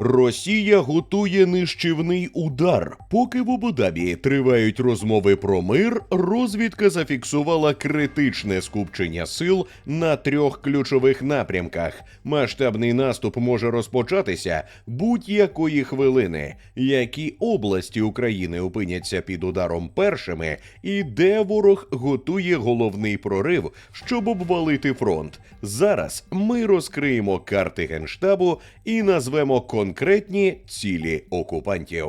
Росія готує нищівний удар. Поки в Абу-Дабі тривають розмови про мир, розвідка зафіксувала критичне скупчення сил на трьох ключових напрямках. Масштабний наступ може розпочатися будь-якої хвилини. Які області України опиняться під ударом першими, і де ворог готує головний прорив, щоб обвалити фронт. Зараз ми розкриємо карти генштабу і назвемо конкретні цілі окупантів.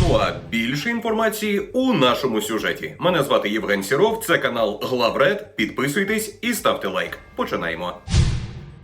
Ну а більше інформації у нашому сюжеті. Мене звати Євген Сіров, це канал Главред. Підписуйтесь і ставте лайк. Починаємо.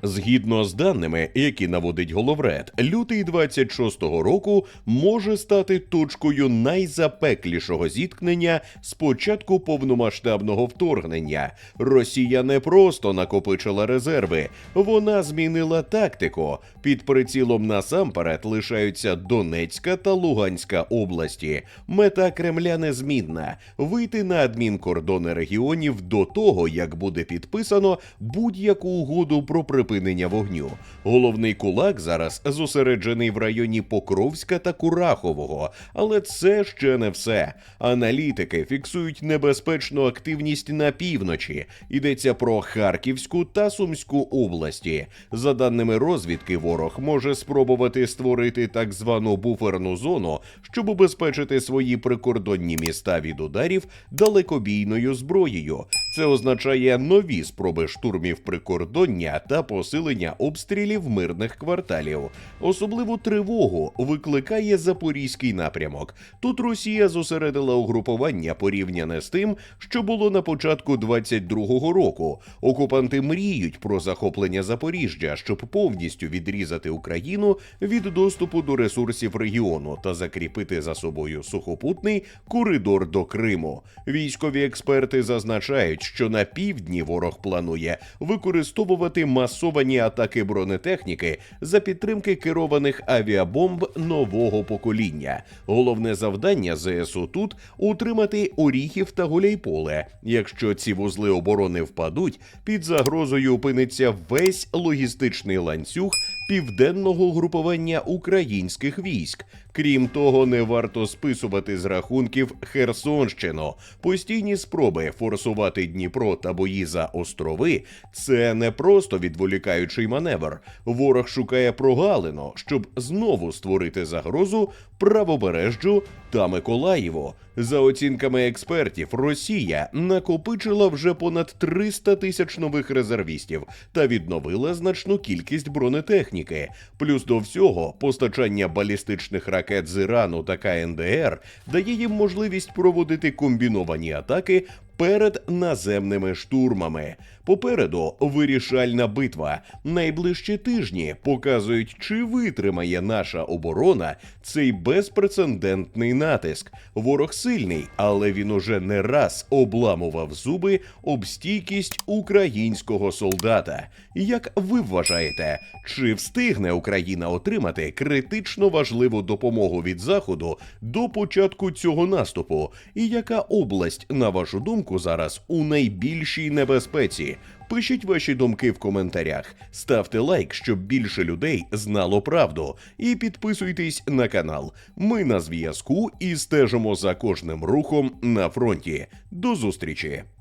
Згідно з даними, які наводить головред, лютий 26-го року може стати точкою найзапеклішого зіткнення з початку повномасштабного вторгнення. Росія не просто накопичила резерви, вона змінила тактику. Під прицілом насамперед лишаються Донецька та Луганська області. Мета Кремля незмінна вийти на адмінкордони регіонів до того, як буде підписано будь-яку угоду про припинення вогню. Головний кулак зараз зосереджений в районі Покровська та Курахового, але це ще не все. Аналітики фіксують небезпечну активність на півночі. Йдеться про Харківську та Сумську області. За даними розвідки, ворог може спробувати створити так звану буферну зону, щоб убезпечити свої прикордонні міста від ударів далекобійною зброєю. Це означає нові спроби штурмів прикордоння та посилення обстрілів мирних кварталів. Особливу тривогу викликає запорізький напрямок. Тут Росія зосередила угрупування порівняне з тим, що було на початку 22-го року. Окупанти мріють про захоплення Запоріжжя, щоб повністю відрізати Україну від доступу до ресурсів регіону та закріпити за собою сухопутний коридор до Криму. Військові експерти зазначають, що на півдні ворог планує використовувати масовані атаки бронетехніки за підтримки керованих авіабомб нового покоління. Головне завдання ЗСУ тут утримати Оріхів та Гуляйполе. Якщо ці вузли оборони впадуть, під загрозою опиниться весь логістичний ланцюг південного групування українських військ. Крім того, не варто списувати з рахунків Херсонщину. Постійні спроби форсувати Дніпро та бої за острови це не просто відволікаючий маневр. Ворог шукає прогалину, щоб знову створити загрозу правобережжю та Миколаєву. За оцінками експертів, Росія накопичила вже понад 300 тисяч нових резервістів та відновила значну кількість бронетехніки. Плюс до всього, постачання балістичних ракет з Ірану та КНДР дає їм можливість проводити комбіновані атаки перед наземними штурмами. Попереду вирішальна битва. Найближчі тижні показують, чи витримає наша оборона цей безпрецедентний натиск. Ворог сильний, але він уже не раз обламував зуби об стійкість українського солдата. Як ви вважаєте, чи встигне Україна отримати критично важливу допомогу від заходу до початку цього наступу? І яка область, на вашу думку, зараз у найбільшій небезпеці? Пишіть ваші думки в коментарях, ставте лайк, щоб більше людей знало правду, і підписуйтесь на канал. Ми на зв'язку і стежимо за кожним рухом на фронті. До зустрічі!